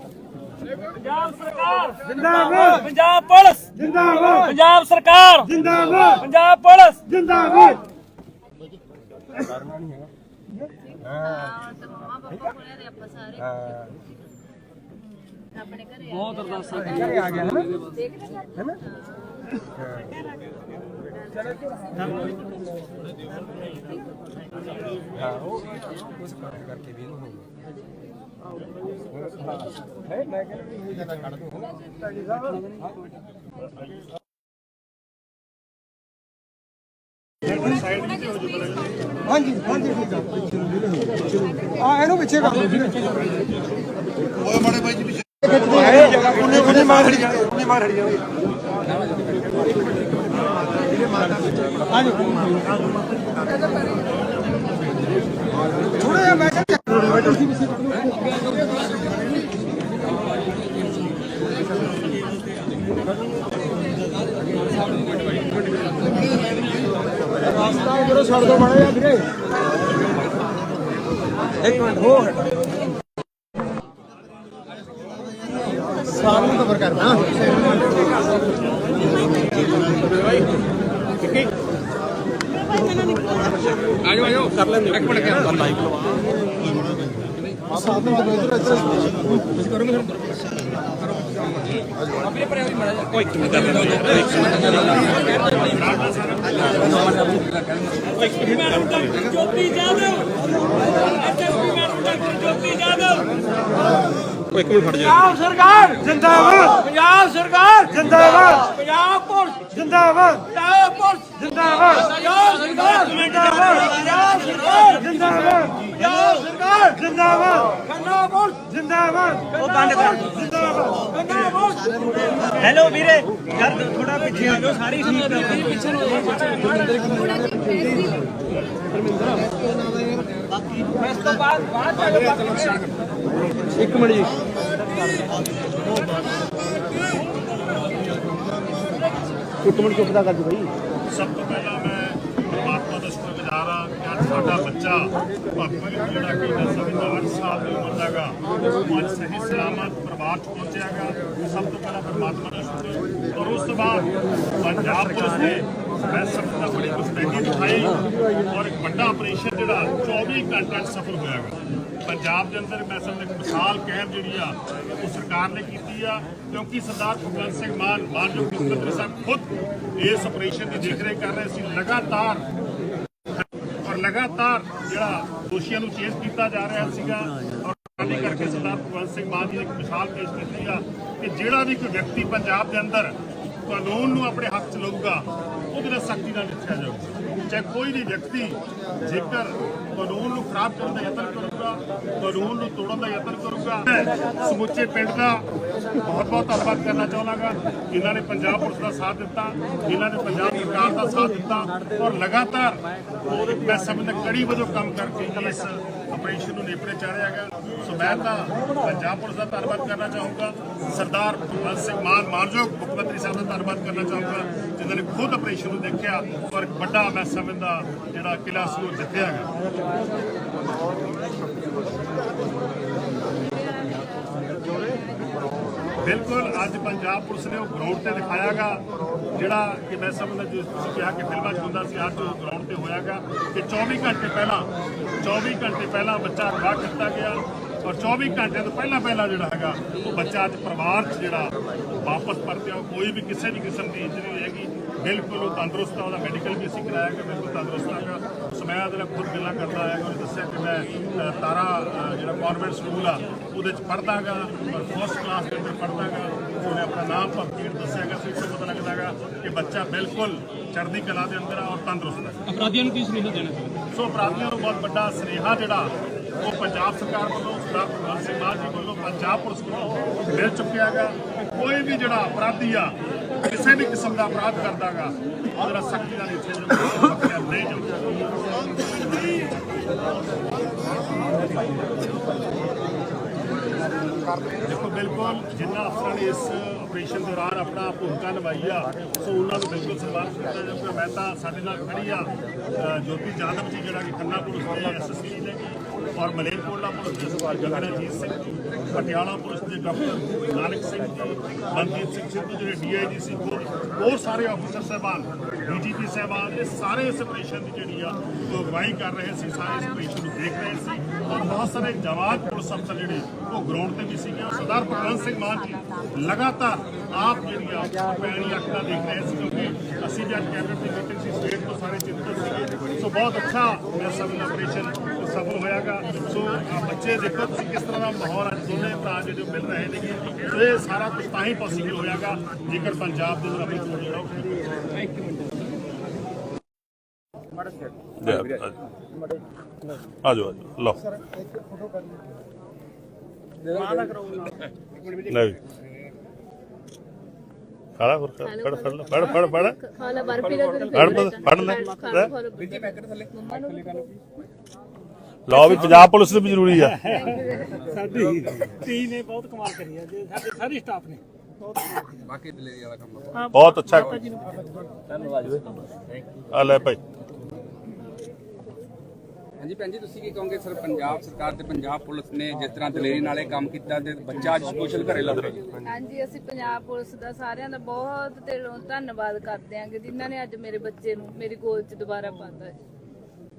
ਪੰਜਾਬ ਸਰਕਾਰ। ਜਿੰਦਾਬਾਦ। ਪੰਜਾਬ ਪੁਲਿਸ। ਜਿੰਦਾਬਾਦ। ਪੰਜਾਬ ਸਰਕਾਰ। ਜਿੰਦਾਬਾਦ। ਪੰਜਾਬ ਪੁਲਿਸ। ਜਿੰਦਾਬਾਦ। ਹਾਂ ਤੇ ਮੰਮਾ ਪਾਪਾ ਕੋਲੇ ਦੇ ਆਪਾਂ ਸਾਰੇ ਆਪਣੇ ਘਰੇ ਬਹੁਤ ਅਰਦਾਸਾਂ ਘਰੇ ਆ। ਗਿਆ ਨਾ? ਦੇਖ ਲੈ ਹੈਨਾ ਹਾਂ ਉਹ ਉਸ ਕੰਮ ਕਰਕੇ ਵੀ ਇਹਨੂੰ ਹੋ ਗਿਆ ਹੈ ਮੈਂ ਕਹਿੰਦਾ ਵੀ ਇਹ ਜਗ੍ਹਾ ਕੱਢ ਦੋ ਹੈਨਾ ਢਾਡੀ ਸਾਹਿਬ ਹਾਂਜੀ ਹਾਂਜੀ ਠੀਕ ਆ। ਆ ਇਹਨੂੰ ਪਿੱਛੇ ਕਰ ਓਏ ਮਾੜੇ ਬਾਈ ਜੀ ਪਿੱਛੇ। ਉਹਨੇ ਮਾਰ ਖੜੀ ਉਹਨੇ ਮਾਰ ਖੜੀ ਆਜੋ ਥੋੜਾ ਜਿਹਾ ਮੈਂ ਕਿਹਾ ਉਧਰੋਂ ਛੱਡ ਦੋ ਮਾੜਾ ਜਿਹਾ ਵੀਰੇ ਇੱਕ ਮਿੰਟ ਹੋ ਸਾਰਿਆਂ ਨੂੰ ਕਵਰ ਕਰਨਾ। ਕਰ ਲੈਂਦੇ ਇੱਕ ਮਿੰਟ ਕਿਹਾ ਲਾਈਵ ਲਵਾ ਸਾਧਨ ਤੋਂ ਇਧਰ ਇਧਰ ਤੁਸੀਂ ਕਰੋਗੇ ਆਪਣੇ ਪਰੇ ਹੋਈ ਮੜਾ ਕੋਈ ਕਿਵੇਂ ਕਰ Jyoti Jadhav SSP madam doctor Jyoti Jadhav ਇੱਕ ਮਿੰਟ ਖੜ ਜਾ। ਪੰਜਾਬ ਸਰਕਾਰ ਜਿੰਦਾਬਾਦ। ਪੰਜਾਬ ਸਰਕਾਰ ਜਿੰਦਾਬਾਦ। ਪੰਜਾਬ ਪੁਲਿਸ ਜਿੰਦਾਬਾਦ। ਪੰਜਾਬ ਪੁਲਿਸ ਜਿੰਦਾਬਾਦ ਪੰਜਾਬ ਸਰਕਾਰ ਜਿੰਦਾਬਾਦ ਪੰਜਾਬ ਸਰਕਾਰ ਜਿੰਦਾਬਾਦ ਪੰਜਾਬ ਸਰਕਾਰ ਜਿੰਦਾਬਾਦ ਖੰਨਾ ਪੁਲਿਸ ਜਿੰਦਾਬਾਦ ਉਹ ਬੰਦ ਕਰ ਜਿੰਦਾਬਾਦ ਖੰਨਾ ਪੁਲਿਸ ਹੈਲੋ ਵੀਰੇ ਯਾਰ ਥੋੜਾ ਪਿੱਛੇ ਆ ਜਾਓ, ਸਾਰੀ ਸੀਟ ਪਿੱਛੇ ਨੂੰ ਇਸ ਤੋਂ ਬਾਅਦ ਬਾਅਦ ਚ ਇੱਕ ਮਿੰਟ ਜੀ। ਇੱਕ ਚੁੱਪ ਦਾ ਕਰ ਜੀ ਭਾਈ ਸਭ ਤੋਂ ਪਹਿਲਾਂ ਮੈਂ ਪਰਮਾਤਮਾ ਦਾ ਸ਼ੁਕਰਗੁਜ਼ਾਰ ਹਾਂ ਕਿ ਅੱਜ ਸਾਡਾ ਬੱਚਾ ਭਾਪੀ ਜਿਹੜਾ ਕਿ ਦਸਵੀਂ ਦਾ 8 ਸਾਲ ਦੀ ਉਮਰ ਦਾਗਾ ਉਹ ਅੱਜ ਸਹੀ ਸਲਾਮਤ ਪਰਿਵਾਰ ਚ ਪਹੁੰਚਿਆਗਾ ਸਭ ਤੋਂ ਪਹਿਲਾਂ ਪਰਮਾਤਮਾ ਦਾ ਸ਼ੁਕਰ ਔਰ ਉਸ ਤੋਂ ਬਾਅਦ ਪੰਜਾਬ ਪੁਲਿਸ ਨੇ ਮੈਂ ਸਭ ਤੋਂ ਬੜੀ ਮੁਸਤੈਦੀ ਦਿਖਾਈ ਔਰ ਇੱਕ ਵੱਡਾ ਆਪਰੇਸ਼ਨ ਜਿਹੜਾ 24 ਘੰਟਾ 'ਚ ਸਫਲ ਹੋਇਆਗਾ ਪੰਜਾਬ ਦੇ ਅੰਦਰ ਮੈਂ ਸਮਝਦਾ ਇੱਕ ਮਿਸਾਲ ਕਾਇਮ ਜਿਹੜੀ ਆ, ਉਹ ਸਰਕਾਰ ਨੇ ਕੀਤੀ ਆ, ਕਿਉਂਕਿ ਸਰਦਾਰ ਭਗਵੰਤ ਸਿੰਘ ਮਾਨ ਮਾਨਯੋਗ ਮੁੱਖ ਮੰਤਰੀ ਸਾਹਿਬ ਖੁਦ ਇਸ ਆਪਰੇਸ਼ਨ ਦੀ ਦੇਖ ਰੇਖ ਕਰ ਰਹੇ ਸੀ। ਲਗਾਤਾਰ ਔਰ ਲਗਾਤਾਰ ਜਿਹੜਾ ਦੋਸ਼ੀਆਂ ਨੂੰ ਚੇਸ ਕੀਤਾ ਜਾ ਰਿਹਾ ਸੀਗਾ ਔਰ ਖਾਲੀ ਕਰਕੇ ਸਰਦਾਰ ਭਗਵੰਤ ਸਿੰਘ ਮਾਨ ਜੀ ਨੇ ਇੱਕ ਮਿਸਾਲ ਪੇਸ਼ ਕੀਤੀ ਆ ਕਿ ਜਿਹੜਾ ਵੀ ਕੋਈ ਵਿਅਕਤੀ ਪੰਜਾਬ ਦੇ ਅੰਦਰ ਕਾਨੂੰਨ ਨੂੰ ਆਪਣੇ ਹੱਥ 'ਚ ਲਊਗਾ ਉਹਦੇ ਨਾਲ ਸਖਤੀ ਨਾਲ ਲਿਖਿਆ ਜਾਊਗਾ। ਚਾਹੇ ਕੋਈ ਵੀ ਵਿਅਕਤੀ ਜੇਕਰ ਕਾਨੂੰਨ ਨੂੰ ਖਰਾਬ ਕਰਨ ਦਾ ਯਤਨ ਕਰੂਗਾ, ਕਾਨੂੰਨ ਨੂੰ ਤੋੜਨ ਦਾ ਯਤਨ ਕਰੂਗਾ ਸਮੁੱਚੇ ਪਿੰਡ ਦਾ ਬਹੁਤ ਬਹੁਤ ਧੰਨਵਾਦ ਕਰਨਾ ਚਾਹੁੰਦਾਗਾ ਜਿਨ੍ਹਾਂ ਨੇ ਪੰਜਾਬ ਪੁਲਿਸ ਦਾ ਸਾਥ ਦਿੱਤਾ, ਜਿਨ੍ਹਾਂ ਨੇ ਪੰਜਾਬ ਸਰਕਾਰ ਦਾ ਸਾਥ ਦਿੱਤਾ ਔਰ ਲਗਾਤਾਰ ਮੈਂ ਸਮਝਦਾ ਕੜੀ ਵਜੋਂ ਕੰਮ ਕਰਕੇ ਇਸ ਆਪਰੇਸ਼ਨ ਨੂੰ ਨੇਪਰੇ ਚਾੜਿਆਗਾ ਸੋ ਮੈਂ ਤਾਂ ਪੰਜਾਬ ਪੁਲਿਸ ਦਾ ਧੰਨਵਾਦ ਕਰਨਾ ਚਾਹੂੰਗਾ। ਸਰਦਾਰ ਭਗਵੰਤ ਸਿੰਘ ਮਾਨ ਮਾਨਯੋਗ ਮੁੱਖ ਮੰਤਰੀ ਸਾਹਿਬ ਦਾ ਧੰਨਵਾਦ ਕਰਨਾ ਚਾਹੂੰਗਾ, ਜਿਨ੍ਹਾਂ ਨੇ ਖੁਦ ਆਪਰੇਸ਼ਨ ਨੂੰ ਦੇਖਿਆ ਔਰ ਇੱਕ ਵੱਡਾ ਮੈਂ ਸਮਝਦਾ ਜਿਹੜਾ ਕਿਲਾ ਸੀ ਉਹ ਜਿੱਤਿਆ ਗਿਆ। ਬਿਲਕੁਲ, ਅੱਜ ਪੰਜਾਬ ਪੁਲਿਸ ਨੇ ਉਹ ਗਰਾਊਂਡ ਤੇ ਦਿਖਾਇਆਗਾ ਜਿਹੜਾ ਕਿ ਮੈਂ ਸਮਝਦਾ ਜਿਸ ਤੁਸੀਂ ਕਿਹਾ ਕਿ ਫਿਲਮਾਂ 'ਚ ਹੁੰਦਾ ਸੀ, ਅੱਜ ਉਹ ਗਰਾਊਂਡ ਤੇ ਹੋਇਆਗਾ ਕਿ 24 ਘੰਟੇ ਪਹਿਲਾਂ 24 ਘੰਟੇ ਪਹਿਲਾਂ ਬੱਚਾ ਅਗਵਾ ਕੀਤਾ ਗਿਆ। ਔਰ 24 ਘੰਟੇ ਤੋਂ ਪਹਿਲਾਂ ਪਹਿਲਾਂ ਜਿਹੜਾ ਹੈਗਾ ਉਹ ਬੱਚਾ ਅੱਜ ਪਰਿਵਾਰ 'ਚ ਜਿਹੜਾ ਵਾਪਸ ਪਰਤਿਆ ਕੋਈ ਵੀ ਕਿਸੇ ਵੀ ਕਿਸਮ ਦੀ ਇੰਜਰੀ ਨਹੀਂ ਹੈਗੀ। ਬਿਲਕੁਲ ਉਹ ਤੰਦਰੁਸਤ ਆ ਉਹਦਾ ਮੈਡੀਕਲ ਵੀ ਅਸੀਂ ਕਰਾਇਆ ਕਿ ਬਿਲਕੁਲ ਤੰਦਰੁਸਤ ਹੈਗਾ ਸਮੇਂ ਉਹਦੇ ਨਾਲ ਖੁਦ ਗੱਲਾਂ ਕਰਦਾ ਆਇਆ ਉਹਨੇ ਦੱਸਿਆ ਕਿ ਮੈਂ ਤਾਰਾ ਜਿਹੜਾ ਕਨਵੈਂਟ ਸਕੂਲ ਆ ਉਹਦੇ ਚ ਪੜਦਾਗਾ ਔਰ ਫਸਟ ਕਲਾਸ ਦੇ ਅੰਦਰ ਪੜਦਾਗਾ ਉਹਨੇ ਆਪਣਾ ਨਾਮ ਭਗਤੀਰ ਦੱਸਿਆਗਾ ਫਿਰ ਤੋਂ ਪਤਾ ਲੱਗਦਾਗਾ ਕਿ ਬੱਚਾ ਬਿਲਕੁਲ ਚੜ੍ਹਦੀ ਕਲਾ ਦੇ ਅੰਦਰ ਆ ਔਰ ਤੰਦਰੁਸਤ ਹੈ ਅਪਰਾਧੀਆਂ ਨੂੰ ਕੀ ਸੁਨੇਹਾ ਦੇਣਾ ਚਾਹੁੰਦੇ ਸੋ ਅਪਰਾਧੀਆਂ ਨੂੰ ਬਹੁਤ ਵੱਡਾ ਸੁਨੇਹਾ ਜਿਹੜਾ ਉਹ ਪੰਜਾਬ ਸਰਕਾਰ ਵੱਲੋਂ ਸਰਦਾਰ ਭਗਵੰਤ ਸਿੰਘ ਮਾਨ ਜੀ ਵੱਲੋਂ ਪੰਜਾਬ ਪੁਲਿਸ ਵੱਲੋਂ ਮਿਲ ਚੁੱਕਿਆ ਗਾ ਕਿ ਕੋਈ ਵੀ ਜਿਹੜਾ ਅਪਰਾਧੀ ਆ, ਕਿਸੇ ਵੀ ਕਿਸਮ ਦਾ ਅਪਰਾਧ ਕਰਦਾਗਾ ਉਹਦਾ ਸਖਤੀ ਨਾਲ ਇੱਥੇ ਜਿਹੜਾ ਨਹੀਂ ਜਾਊਗਾ ਦੇਖੋ, ਬਿਲਕੁਲ ਜਿੰਨਾ ਅਫਸਰਾਂ ਨੇ ਇਸ ਆਪਰੇਸ਼ਨ ਦੌਰਾਨ ਆਪਣਾ ਭੂਮਿਕਾ ਨਿਭਾਈ ਆ, ਸੋ ਉਹਨਾਂ ਨੂੰ ਬਿਲਕੁਲ ਸਨਮਾਨ ਕੀਤਾ ਜਾਊਗਾ। ਮੈਂ ਤਾਂ ਸਾਡੇ ਨਾਲ ਖੜੀ ਆ ਜੋਤੀ ਜਾਦਵ ਜੀ, ਜਿਹੜਾ ਕਿ ਖੰਨਾ ਪੁਲਿਸ ਦੇ ਐਸਐਸਪੀ ਔਰ ਮਲੇਰਕੋਟਲਾ ਪੁਲਿਸ ਦੇ ਸੁਪਰ ਗਗਨਜੀਤ ਸਿੰਘ ਜੀ ਪਟਿਆਲਾ ਪੁਲਿਸ ਦੇ ਡਾਕਟਰ ਨਾਨਕ ਸਿੰਘ ਜੀ ਮਨਜੀਤ ਸਿੰਘ ਸਿੱਧੂ ਜਿਹੜੇ ਡੀਆਈਜੀ ਸੀ, ਹੋਰ ਹੋਰ ਸਾਰੇ ਅਫਸਰ ਸਾਹਿਬਾਨ, ਡੀਜੀਪੀ ਸਾਹਿਬਾਨ ਇਹ ਸਾਰੇ ਇਸ ਆਪਰੇਸ਼ਨ ਦੀ ਜਿਹੜੀ ਆ, ਉਹ ਅਗਵਾਈ ਕਰ ਰਹੇ ਸੀ, ਸਾਰੇ ਇਸ ਆਪਰੇਸ਼ਨ ਨੂੰ ਦੇਖ ਰਹੇ ਸੀ ਔਰ ਬਹੁਤ ਸਾਰੇ ਜਵਾਨ ਪੁਲਿਸ ਅਫਸਰ ਜਿਹੜੇ, ਉਹ ਗਰਾਊਂਡ ਤੇ ਵੀ ਸੀਗੇ। ਔਰ ਸਰਦਾਰ ਭਗਵੰਤ ਸਿੰਘ ਮਾਨ ਜੀ ਲਗਾਤਾਰ ਆਪ ਜਿਹੜੀ ਆ ਪੈਣੀ ਅੱਖ ਦੇਖ ਰਹੇ ਸੀ, ਕਿਉਂਕਿ ਅਸੀਂ ਵੀ ਅੱਜ ਕੈਬਨਿਟ ਦੀ ਮੀਟਿੰਗ ਸੀ ਸਟੇਟ ਤੋਂ ਸਾਰੇ ਚਿੰਤਤ ਸੀਗੇ। ਸੋ ਬਹੁਤ ਅੱਛਾ ਇਹ ਸਭ ਆਪਰੇਸ਼ਨ ਸਫਲ ਹੋਇਆਗਾ। ਸੋ ਬੱਚੇ ਦੇਖੋ ਤੁਸੀਂ ਕਿਸ ਤਰ੍ਹਾਂ ਦਾ ਮਾਹੌਲ ਅੱਜ ਦੋਨੇ ਭਰਾ ਜਿਹੜੇ ਮਿਲ ਰਹੇ ਨੇ ਸੋ ਇਹ ਸਾਰਾ ਕੁਝ ਤਾਂ ਹੀ ਪੋਸੀਬਲ ਹੋਇਆਗਾ ਜੇਕਰ ਪੰਜਾਬ ਦੇ ਅੰਦਰ ਅਮਿਤ ਹੋ ਜਿਹੜਾ ਉਹ ਆ ਜਾਓ ਆ ਜਾਓ ਲਓ। ਨਹੀਂ। ਖਾਲਾ ਫੜ ਫੜ ਲਓ, ਫੜ ਫੜ ਫੜ ਖਾਲਾ ਬਰਫੀ ਦਾ ਫੜ ਫੜ ਫੜ ਲੈ। ਬੀਜੀ ਪੈਕਟ ਥੱਲੇ? ਮੰਮਾ ਨੂੰ ਲਓ ਵੀ ਪੰਜਾਬ ਪੁਲਿਸ ਨੂੰ ਵੀ ਜ਼ਰੂਰੀ ਆ। ਸਾਡੀ ਟੀਮ ਨੇ ਬਹੁਤ ਕਮਾਲ ਕਰੀ ਹੈ ਜੀ ਸਾਡੇ ਸਾਰੇ ਸਟਾਫ ਨੇ। ਬਹੁਤ ਅੱਛਾ ਆ ਲੈ ਭਾਈ। ਹਾਂਜੀ ਭੈਣ ਜੀ ਤੁਸੀਂ ਕੀ ਕਹੋਗੇ ਸਰ ਪੰਜਾਬ ਸਰਕਾਰ ਤੇ ਪੰਜਾਬ ਪੁਲਿਸ ਨੇ ਜਿਸ ਤਰ੍ਹਾਂ ਦਲੇਰੀ ਨਾਲ ਇਹ ਕੰਮ ਕੀਤਾ ਤੇ ਬੱਚਾ ਅੱਜ ਸੋਸ਼ਲ ਘਰੇ ਲੱਗ ਰਿਹਾ? ਹਾਂਜੀ ਅਸੀਂ ਪੰਜਾਬ ਪੁਲਿਸ ਦਾ ਸਾਰਿਆਂ ਦਾ ਬਹੁਤ ਦਿਲੋਂ ਧੰਨਵਾਦ ਕਰਦੇ ਆਂਗੇ ਜਿਨ੍ਹਾਂ ਨੇ ਅੱਜ ਮੇਰੇ ਬੱਚੇ ਨੂੰ ਮੇਰੀ ਗੋਦ 'ਚ ਦੁਬਾਰਾ ਪਾਤਾ ਹੈ।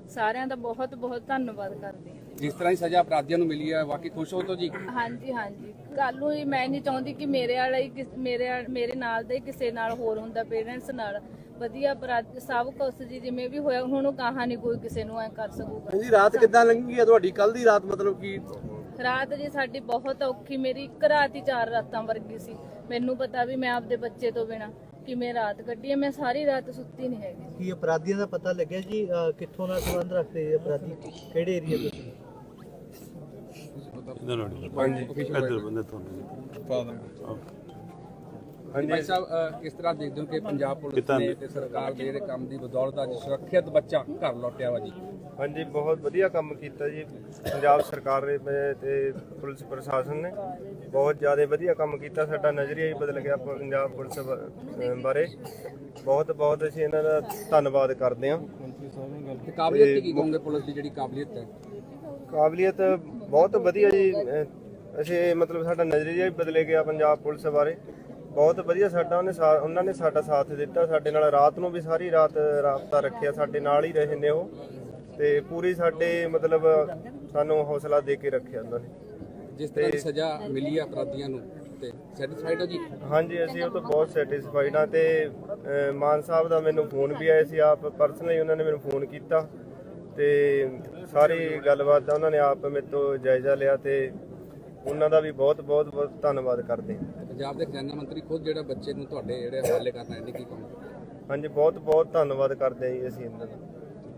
ਸਾਰਿਆਂ ਦਾ ਬਹੁਤ ਬਹੁਤ ਧੰਨਵਾਦ ਕਰਦੇ ਹਾਂ। ਜਿਸ ਤਰ੍ਹਾਂ ਦੀ ਸਜ਼ਾ ਅਪਰਾਧੀਆਂ ਨੂੰ ਮਿਲੀ ਹੈ ਵਾਕਈ ਖੁਸ਼ ਹੋ ਤੋ ਜੀ? ਹਾਂਜੀ ਹਾਂਜੀ। ਕੱਲ ਨੂੰ ਹੀ ਮੈਂ ਨਹੀਂ ਚਾਹੁੰਦੀ ਕਿ ਮੇਰੇ ਵਾਲਾ ਹੀ ਕਿਸ- ਮੇਰੇ ਵਾਲ- ਮੇਰੇ ਨਾਲ ਦੇ ਕਿਸੇ ਨਾਲ ਹੋਰ ਹੁੰਦਾ ਪੇਰੈਂਟਸ ਨਾਲ। ਵਧੀਆ ਅਪਰਾਧ ਸਭ ਕੁਛ ਜੀ ਜਿਵੇਂ ਵੀ ਹੋਇਆ ਹੁਣ ਉਹ ਕਹਾ ਨਹੀਂ ਕੋਈ ਕਿਸੇ ਨੂੰ ਐ ਕਰ ਸਕੂਗਾ। ਜੀ ਰਾਤ ਕਿੱਦਾਂ ਲੰਘੀ ਹੈ ਤੁਹਾਡੀ? ਕੱਲ ਦੀ ਰਾਤ ਮਤਲਬ ਕੀ? ਰਾਤ ਜੀ ਸਾਡੀ ਬਹੁਤ ਔਖੀ ਮੇਰੀ ਇੱਕ ਰਾਤ ਹੀ ਚਾਰ ਰਾਤਾਂ ਵਰਗੀ ਸੀ। ਮੈਨੂੰ ਪਤਾ ਵੀ ਮੈਂ ਆਪਦੇ ਬੱਚੇ ਤੋਂ ਬਿਨਾ। ਕਿਵੇਂ ਰਾਤ ਕੱਢੀ ਹੈ ਮੈਂ ਸਾਰੀ ਰਾਤ ਸੁੱਤੀ ਨਹੀਂ ਹੈਗੀ। ਕੀ ਅਪਰਾਧੀਆਂ ਦਾ ਪਤਾ ਲੱਗਿਆ ਜੀ? ਅਹ ਕਿੱਥੋਂ ਨਾਲ ਸੰਬੰਧ ਰੱਖਦੇ ਇਹ ਅਪਰਾਧੀ? ਕਿਹੜੇ ਏਰੀਆ ਤੋਂ? ਸੀ? ਇਧਰ ਬੰਦੇ ਤੁਹਾਨੂੰ ਭਾਈ ਸਾਹਿਬ ਕਿਸ ਤਰ੍ਹਾਂ ਦੇਖਦੇ ਹੋ ਕਿ ਪੰਜਾਬ ਪੁਲਿਸ ਨੇ ਤੇ ਸਰਕਾਰ ਦੇ ਜਿਹੜੇ ਕੰਮ ਦੀ ਬਦੌਲਤ ਅੱਜ ਸੁਰੱਖਿਅਤ ਬੱਚਾ ਘਰ ਲੌਟਿਆ ਵਾ ਜੀ। ਹਾਂਜੀ ਬਹੁਤ ਵਧੀਆ ਕੰਮ ਕੀਤਾ ਜੀ। ਪੰਜਾਬ ਸਰਕਾਰ ਨੇ ਤੇ- ਤੇ ਪੁਲਿਸ ਪ੍ਰਸ਼ਾਸਨ ਨੇ ਬਹੁਤ ਜ਼ਿਆਦਾ ਵਧੀਆ ਕੰਮ ਕੀਤਾ। ਸਾਡਾ ਨਜ਼ਰੀਆ ਹੀ ਬਦਲ ਗਿਆ ਪੰਜਾਬ ਪੁਲਿਸ ਬ- ਅਹ ਬਾਰੇ। ਬਹੁਤ ਬਹੁਤ ਅਸੀਂ ਇਹਨਾਂ ਦਾ ਧੰਨਵਾਦ ਕਰਦੇ ਹਾਂ। ਤੇ ਕਾਬਲੀਅਤ ਦੀ ਕੀ ਕਹੋਗੇ ਪੁਲਿਸ ਦੀ ਜਿਹੜੀ ਕਾਬਲੀਅਤ ਹੈ? ਕਾਬਲੀਅਤ ਬਹੁਤ ਵਧੀਆ ਜੀ। ਅਹ ਅਸੀਂ ਮਤਲਬ ਸਾਡਾ ਨਜ਼ਰੀਆ ਹੀ ਬਦਲੇ ਗਿਆ ਪੰਜਾਬ ਪੁਲਿਸ ਬਾਰੇ। ਬਹੁਤ ਵਧੀਆ ਸਾਡਾ ਉਹਨੇ ਸਾ- ਉਹਨਾਂ ਨੇ ਸਾਡਾ ਸਾਥ ਦਿੱਤਾ ਸਾਡੇ ਨਾਲ ਰਾਤ ਨੂੰ ਵੀ ਸਾਰੀ ਰਾਤ ਰਾਬਤਾ ਰੱਖਿਆ ਸਾਡੇ ਨਾਲ ਹੀ ਰਹੇ ਨੇ ਉਹ। ਤੇ ਪੂਰੀ ਸਾਡੇ ਮਤਲਬ ਸਾਨੂੰ ਹੌਸਲਾ ਦੇ ਕੇ ਰੱਖਿਆ ਉਹਨਾਂ ਨੇ। ਜਿਸ ਤਰ੍ਹਾਂ ਦੀ ਸਜ਼ਾ ਮਿਲੀ ਹੈ ਅਪਰਾਧੀਆਂ ਨੂੰ ਤੇ ਸੈਟੀਸਫਾਈਡ ਹੋ ਜੀ? ਹਾਂਜੀ ਅਸੀਂ ਉਹ ਤੋਂ ਬਹੁਤ ਸੈਟੀਸਫਾਈਡ ਹਾਂ ਤੇ ਅਹ, ਮਾਨ ਸਾਹਿਬ ਦਾ ਮੈਨੂੰ ਫੋਨ ਵੀ ਆਇਆ ਸੀ ਆਪ ਪਰਸਨਲੀ ਉਹਨਾਂ ਨੇ ਮੈਨੂੰ ਫੋਨ ਕੀਤਾ। ਤੇ ਸਾਰੀ ਗੱਲਬਾਤ ਦਾ ਉਹਨਾਂ ਨੇ ਆਪ ਮੇਰੇ ਤੋਂ ਜਾਇਜ਼ਾ ਲਿਆ ਤੇ ਉਹਨਾਂ ਦਾ ਵੀ ਬਹੁਤ ਬਹੁਤ ਬਹੁਤ ਧੰਨਵਾਦ ਕਰਦੇ ਹਾਂ। ਪੰਜਾਬ ਦੇ ਖਜ਼ਾਨਾ ਮੰਤਰੀ ਖੁਦ ਜਿਹੜਾ ਬੱਚੇ ਨੂੰ ਤੁਹਾਡੇ ਜਿਹੜੇ ਹਵਾਲੇ ਕਰਨਾ ਇਹਨੇ ਕੀ ਕਹੋਗੇ? ਹਾਂਜੀ ਬਹੁਤ ਬਹੁਤ ਧੰਨਵਾਦ ਕਰਦੇ ਹਾਂ ਜੀ ਅਸੀਂ ਇਹਨਾਂ ਦਾ।